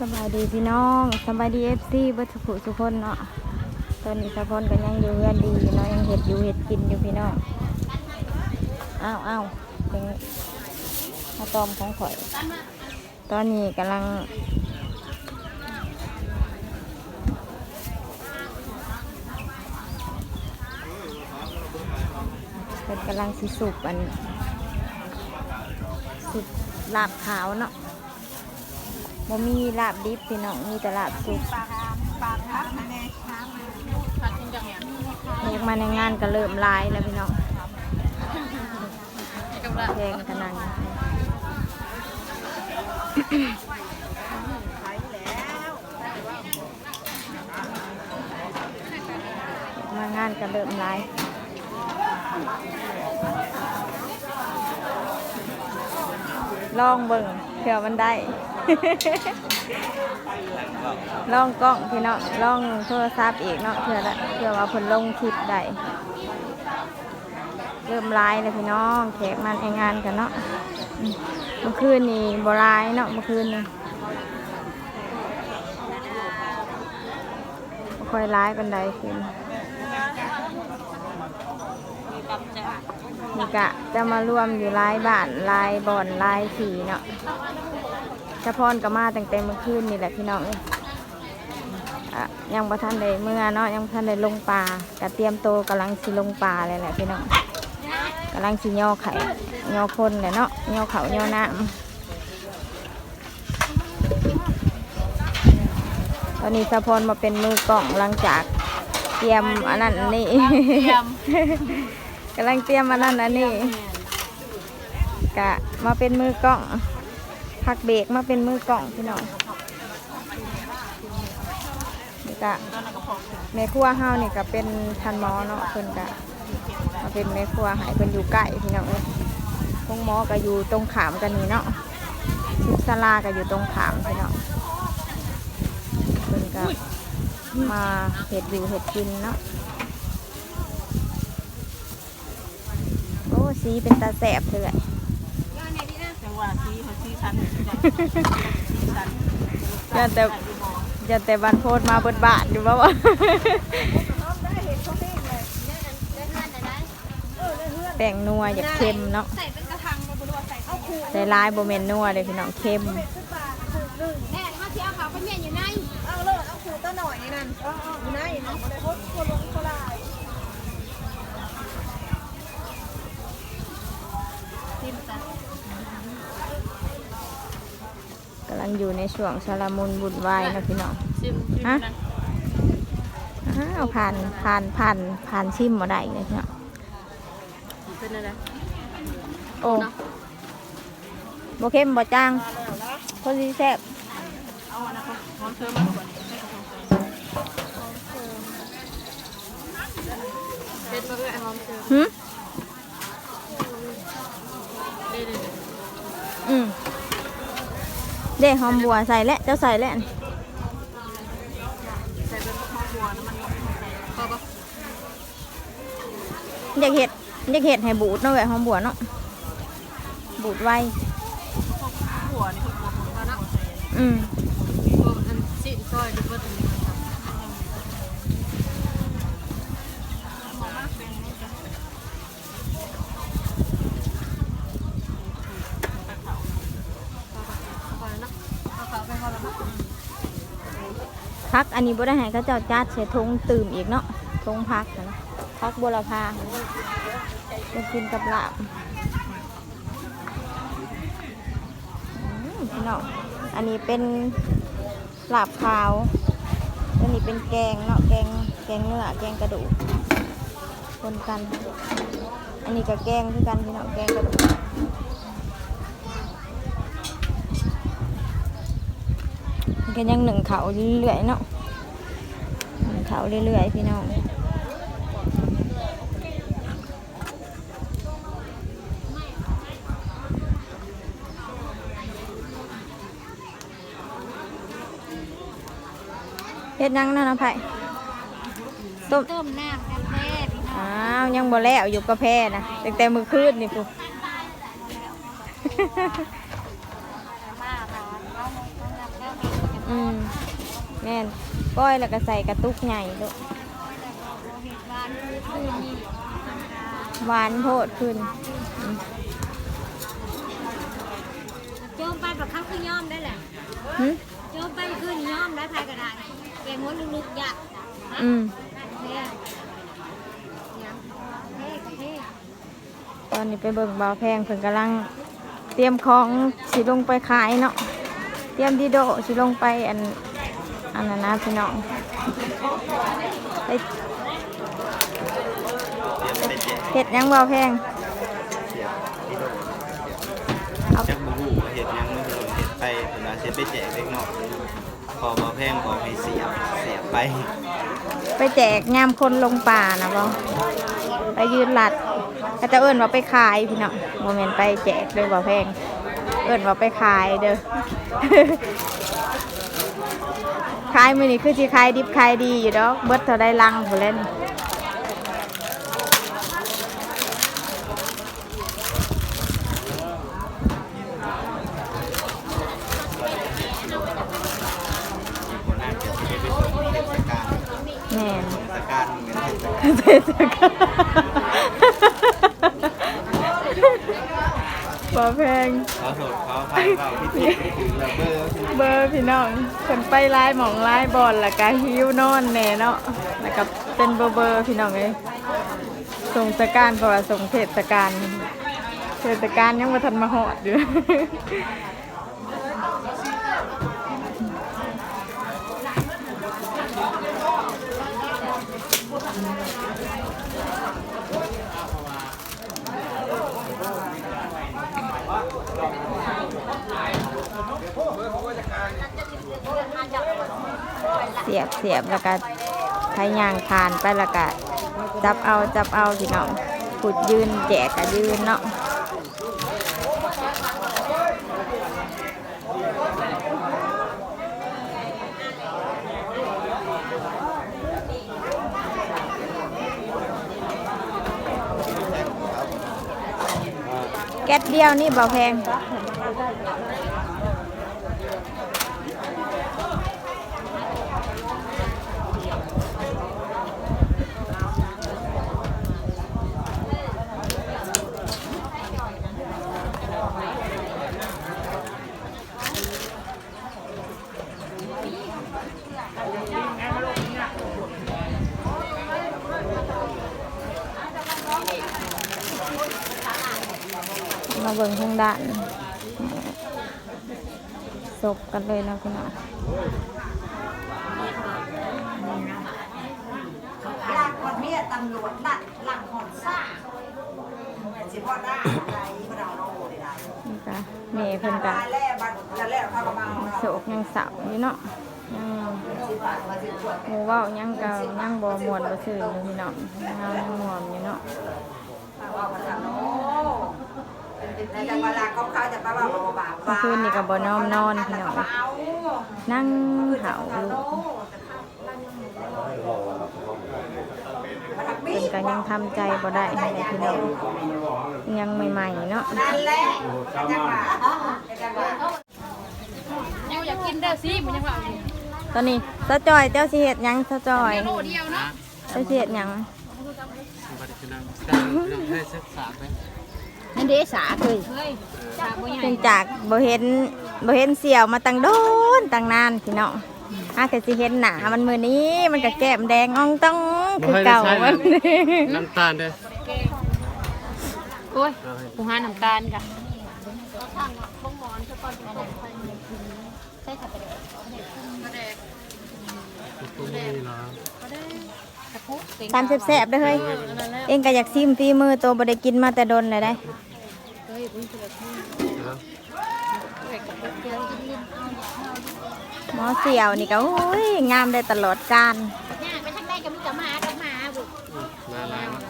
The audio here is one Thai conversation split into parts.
สบายดีพี่น้องสบายดีเอฟซีบัตุขุสุคนเนาะตอนนี้สะพอนก็ยังอยู่เรือนดีเนาะยังเห็ดอยู่เห็ดกินอยู่พี่น้องอ้าวอ้าวเป็นมาตอมของข่อย ตอนนี้กำลังเป็นกำลังสิสุกอันสุดลาบขาวเนาะ บ่มีลาบดิบพี่น้องมีแต่ลาบสุกปลาปลาพักนะแน่น้ำมันพักกินจังเนี่ยเรียกมาในงานก็เริ่มลายแล้วพี่น้องกำลังแพงขนนี้ขายแล้วมางานก็เริ่มลายลองเบิ่งเผื่อมันได้ ลองกล้องพี่น้องลองโทรศัพท์อีกเนาะเผื่อละเผื่อว่าเพิ่นลงคลิปได้เริ่มหลายเลยพี่น้องแขกมันในงานกันเนาะเมื่อคืนนี่บ่หลายเนาะเมื่อคืนนี่ค่อยร้ายปันใดคืนมีกับจะนี่กะจะมารวมอยู่หลายบ้านหลายบ่อนหลายสีเนาะ เฉพาะก็มาตั้งแต่เมื่อคืนนี่แหละพี่น้องเอ้ยอะยังบ่ทันได้เมื่อเนาะยังบ่ทันได้ลงป่ากะเตรียมโตวกำลังสิลงป่าเลยแหละพี่น้องกำลังสิย่อไข่ย่อคนเลยเนาะย่อเขาย่อน้ำตอนนี้สะพรมาเป็นมือกล่องหลังจากเตรียมอันนั้นอันนี้เตรียมกำลังเตรียมอันนั้นอันนี้กะมาเป็นมือกล่อง พักเบรกมาเป็นมือกล่องพี่น้องนี่กะแม่ครัวเฮานี่ก็เป็นทันหมอเนาะเพิ่นกะมาเป็นแม่ครัวหายเพิ่นอยู่ใกล้พี่น้องเอ้ยพงหมอก็อยู่ตรงขามกันนี่เนาะชุดศาลาก็อยู่ตรงขามพี่น้องเพิ่นก็มาเห็ดอยู่เห็ดกินเนาะโอ้สีเป็นตาแสบเลย วะซีเขาซีชั้นซีชั้นอย่าแต่อย่าแต่บันโพดมาเบิดบาทอยู่บ่วะแป้งนัวอยากเค็มเนาะใส่เป็นกระทังมาบนว่าใส่เอาขูดใส่ลายโบเมนนัวเลยพี่น้องเค็มแน่ถ้าเที่ยวเขาก็เมียนอยู่ในเอาเลยเอาขูดตัวหน่อยนี่นั่นอยู่ไหนเนาะ อยู่ในช่วงชาลมุนบุญไหวายนะพี่น้อง ซิมซิมฮะนั่นอ้าวผ่านผ่านผ่านผ่านชิมมาได้เลยพี่น้องเป็นอะไรโอ้โบเค็มบ่จางคนที่แซ่บเอาอันนั้นก็หอมเธอมากกว่าเป็นมาเลยหอมเธอหึ เด้เด้ อืม เด้หอมบัวใส่แล้วเจ้าใส่แล้วนี่ใส่เป็นหอมบัวน้ำมันพอปะอยากเห็ดอยากเห็ดให้บูดเนาะแบบหอมบัวเนาะบูดไวหัวนี่คือหัวของเขาเนาะอืม รวมอันสิซอยดูว่าตรงนี้ครับเอาไปพอแล้วมั้ง พักอันนี้บ่ได้ให้เขาเจ้าจัดใส่ทงตื่มอีกเนาะทงพักนะพักบัวลพาจะกินกับลาบอืมพี่น้องอันนี้เป็นลาบขาวอันนี้เป็นแกงเนาะแกงแกงเนื้อแกงกระดูกคนกัน อันนี้ก็แกงคือกันพี่น้องแกงกระดูกมันก็ยังหนึ่งเขาเรื่อยเนาะาเรื่อยๆพี่น้องเฮ็ดยังนั่นนะไผ่ต้มต้มน้ำกาแฟพี่น้องอ้าวยังบ่แล้วอยู่กาแฟนะตั้งแต่มือคืนนี่ปุ๊มาค่ะเอาเอาน้ำแล้วอืมแม่น ก้อยแล้วก็ใส่กระตุกใหญ่ด้วยหวานคือนี่หวานโพดขึ้นโจมไปแบบเขาคือย่อมได้แหละหึโจมไปคืนย่อมได้ภายกระดาษแกงม้วนลุกๆยักอืมเท่ยังเท่กับเท่ตอนนี้ไปเบิ่งบ่าวแพงเพิ่นกำลังเตรียมของสิลงไปขายเนาะ เตรียมดีโดสิลงไปอัน อันนั้นนะพี่น้องไปเห็ดหยังบ่าวแพงจักบูฮูว่าเห็ดหยังไม่รู้เห็ดไปเวลาเช็ดไปแจกเล็กน้อยพอมาแพงบอกให้เสียบเสียบไป ไปแจกยามคนลงป่านะบ่ไปยืนหลัดก็จะเอิ้นว่าไปขายพี่น้องโมเมนไปแจกเด้อบ่าวแพง เอิ้นว่าไปขายเด้อขายมื้อนี้คือสิขายดิบขายดีอยู่ดอกเบิดเท่าได้ลังพุ่นเล่นคนนั้นจะไปไปส่งเทศกาลแม่นเทศกาลเหมือนเทศกาล เทศกาล บ่แพงเขาโสดเขาพายเปล่าพิธีถึงระเบ้อเบอร์พี่น้องคนไปไล่หมองไล่บอลแล้วก็หิวนอนแน่เนาะแล้วก็เป็นเบอร์เบอร์พี่น้องเลยส่งสการเพราะว่าส่งเทศกาลเทศกาลยังมาทันมาหอดอยู่ สียบเสียบแล้วก็ใช้ยางคานไปแล้วก็จับเอาจับเอาพี่น้องขุดยืนแจกก็ยืนเนาะแก๊สเดียวนี่เบาแพง ด้านศพกันเลยนะพี่น้องลากคนเมียตำรวจลัดหลังหอนซ่าสิพ่อได้ไรพระดาได้นี่ก็เมย์เพิ่นก็ตายแล้วบัดจะแล้วเขาก็มาเอาโศกยังเสาอยู่เนาะยังสิบบาทมวดหมูว้ายังก็ยังบ่ม่วนบ่ซื่ออยู่พี่น้องยังมวนอยู่เนาะ มื่อคืนนี่ก็บ่นอนนอนพี่น้องนั่งเห่าลูกเพิ่นก็ยังทำใจบ่ได้ให้พี่น้องยังใหม่ๆเนาะนั่นแหละจังหวัดจังหวัดยังอยากกินเด้อสิมันยังว่าตอนนี้ตาจอยเจ้าสิเฮ็ดหยังตาจอยโลเดียวเนาะเจ้าสิเฮ็ดหยัง นั่นเด้สาเคยเฮ้ยสาบ่ใหญ่เนื่องจากบ่เห็นบ่เห็นเสี่ยวมาตั้งโดนตั้งนานพี่น้องถ้าเกิดสิเห็นหนามันมื้อนี้มันก็แก้มแดงอ่องต้องคือเก่ามันน้ำตาลเด้อโอ้ยกูหาน้ำตาลกะตรงนี้เหรอตามแซ่บๆเด้อเฮ้ย เองก็อยากซิมฝีมือตัวบ่ได้กินมาแต่ดนเลยได้ หมอเสี่ยวนี่ก็โอ้ยงามได้ตลอดการย่างไปทางใดก็มีแต่หมากับหมาบุมาลายมา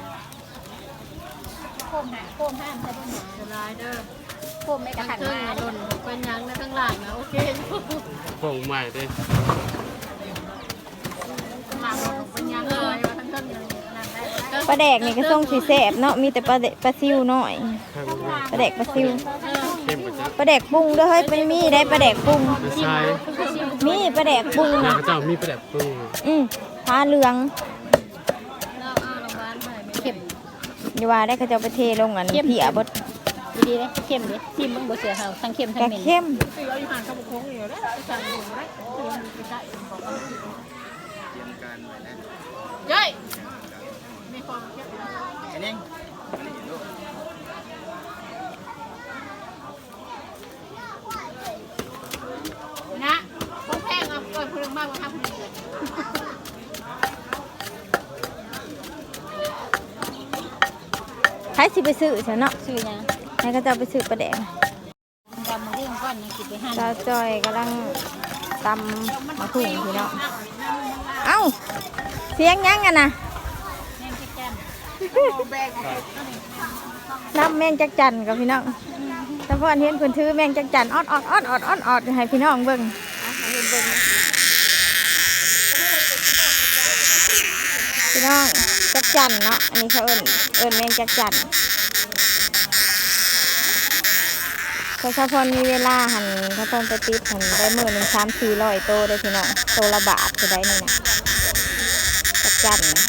โคมหาโคมห้ามใส่บนหมาลายเด้อโคมไม่กระหันมาโดนเป็นยังนะข้างหลังนะโอเคผงใหม่เด้ ปลาแดกนี่ก็ส่งสีแสบเนาะมีแต่ปลาแดกปลาซิวน้อยข้างปลาแดกปลาซิวเข้มกว่าจ้ะปลาแดกปรุงเด้วยเฮ้ยเป็นมีได้ปลาแดกปรุงไม่ใช่มีปปลาแดกปรุงอยานะกเจ้ามีประดับปรุงอืมผ้าเหลืองเราเอาลงบ้านไปเข็มอย่าว่าได้เขาจะเอาไปเทลงอันเพียบดดีๆเลยเข็มดิทิมมึงบ่เสือเฮาทั้งเข็มทั้งกะเหม็นเข้มตีเอาอยู่ห่างกับบุคคลอยู่ นิ่งอันนี้ลูกนะต้องแพงเอาเกินพลังมากกว่าห้าพันเลยใครสิไปซื้อฉันเนาะชื่อหยังให้เขาจะเอาไปซื้อปลาแดกดำมาเรื่องก้อนยังกินไปหั่นสาวจอยกำลังตำมะถุงพี่น้องเอ้าเสียงยังกันนะแม่งแก้ม น้ำแมงจักจันกับพี่น้องแต่พอเห็นคนถือแมงจักจันออดออดออดออดออดออดให้พี่น้องเบิ่งพี่น้องจักจันเนาะ อันนี้เขาเอิ้นเอิ้นแมงจักจันพอชาพรมีเวลาหันเขาต้องไปติดหันได้มือหนึ่งสามสี่ร้อยโตได้พี่น้องโตละบาทจะได้นี่นะจักจันนะ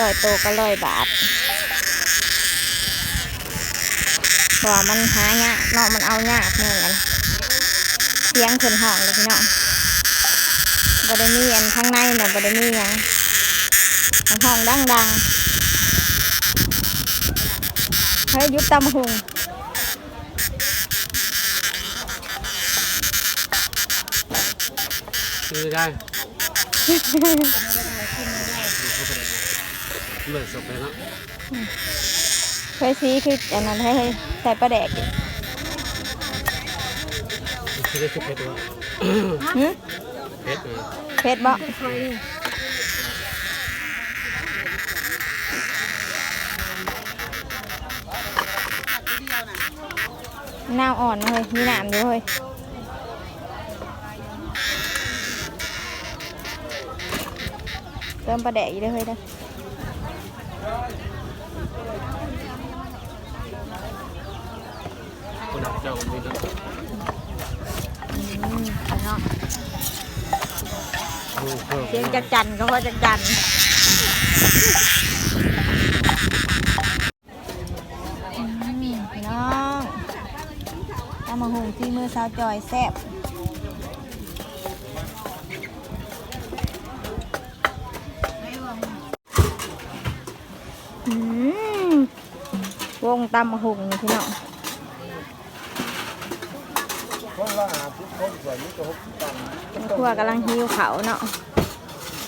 ร้อยโตก็ร้อยบาทเพราะว่ามันหายากเนาะมันเอายากเหมือนกันเสียงคนห้องเลยพี่น้องบไดมีอันข้างในน่ะบไดมีหยังมันห้องดังดังๆเฮ้ยยุบตำหุงซื้อได้ เลิกสบไปแล้วเคยซีคืออันนั้นให้ให้ใส่ปลาแดกอีกซื้อได้สิบเพชรวะหึเพชรเออเผ็ดบ่น้ำอ่อนเลยมีน้ำอยู่เลยเติมปลาแดกอีกเลยเฮ้ยเด้อคนเอาเจ้ามีนะ อืมเอาเนาะโอ้เพิ่มเสียงจักจันก็เพราะจักจันน้องตำมะฮุงที่มือสาวจอยแซ่บวงตำมะฮุงพี่น้อง คนละหาทุกคนส่วนนี้ก็หกตันเป็นครัวกำลังหิวเขาวเนาะ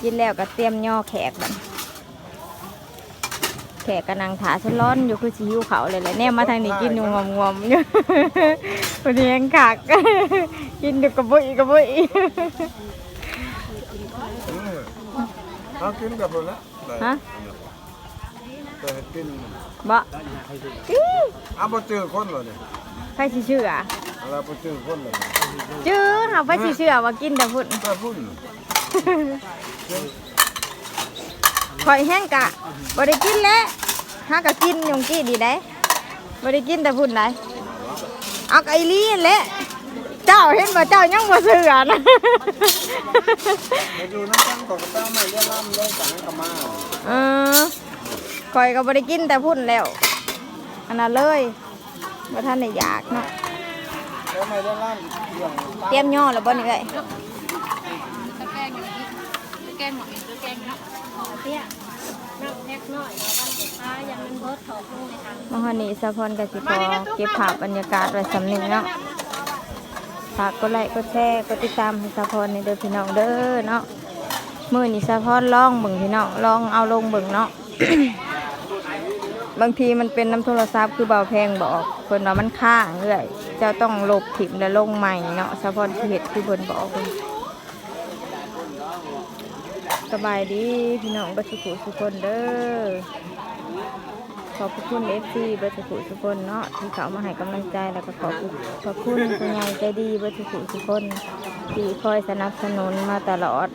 กินแล้วก็เตรียมย่อแขกบัดแขกกำลังถาชนร้อนอยู่คือสิหิวเขาวเลยแหละแน่มาทางนี้กินอยู่งอมงอมๆอยู่วันนี้ยังขากกินอยู่กระบุยกระบุยเอากินกับผมละฮะแต่กินบ่อื้อเอาไปเจอคนเลยเนี่ยไฟสิเชื่ออะ ไรไปเจอคนเลยจื้อเขาไฟสิเชื่อว่ากินแต่พุ่นถ้าพุ่นข่อยแห้งกะบ่ได้กินแล้วหากะกินยงกี้ดีได้บ่ได้กินแต่พุ่นไหนเอาไก่ลีนแหละเจ้าเห็นบ่เจ้ายังบ่เชื่อนะมาดูน้ำตั้งก่อนก็ต้องไม่เลี้ยงล่ำเลยสั่งกมาเออข่อยก็บ่ได้กินแต่พุ่นแล้วอันนั้นเลยบ่ทันได้อยากเนาะแล้วไม่ เทียงล่ำเรื่องเตรียมย่อแล้วบ่นี่เอ้ยตะแกงอย่างนี้ตะแกงหน่อยตะแกงเนาะเตี้ยนับแพ็กน้อยอ่าอย่างมันเบิดถอกลงในทางมาฮอดนี้สะพรก็สิขอเก็บภาพบรรยากาศไว้สำนึกเนาะฝากกดไลค์กดแชร์กดติดตามให้สะพรในเด้อพี่น้องเด้อเนาะมื้อนี้สะพรลองเบิ่งพี่น้องลองเอาลงเบิ่งเนาะ บางทีมันเป็นน้ำโทรศัพท์คือเบาแพงบอกเพิ่นว่ามันค้างเรื่อยเจ้าต้องลบถิ่มแล้วลงใหม่เนาะสะพอนเฮ็ดคือเพิ่นบอกเพิ่นสบายดีพี่น้องเบัสุขุสุคนเด้อขอบคุณ FC เบัสุขุสุคนเนาะที่เขามาให้กำลังใจแล้วก็ขอบคุณขอบคุณผู้ใหญ่ใจดีเบัสุขุสุคนที่คอยสนับสนุนมาตลอด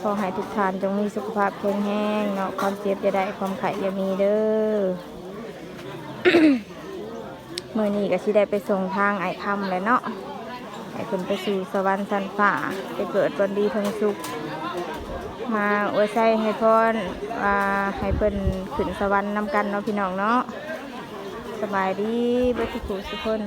ขอให้ทุกท่านจงมีสุขภาพแข็งแรงเนาะความเจ็บจะได้ความไข่อย่ามีเด้อเมื่อนี้ก็สิได้ไปส่งทางไอ้คำเลยเนาะไอ้ให้เพิ่นไปสู่สวรรค์ชั้นฟ้าไปเกิดวันดีทั้งสุข มาอวยใส่ให้พรว่าให้เพิ่นขึ้นสวรรค์นำกันเนาะพี่น้องเนาะสบายดีเบิดทุกผู้ทุกคน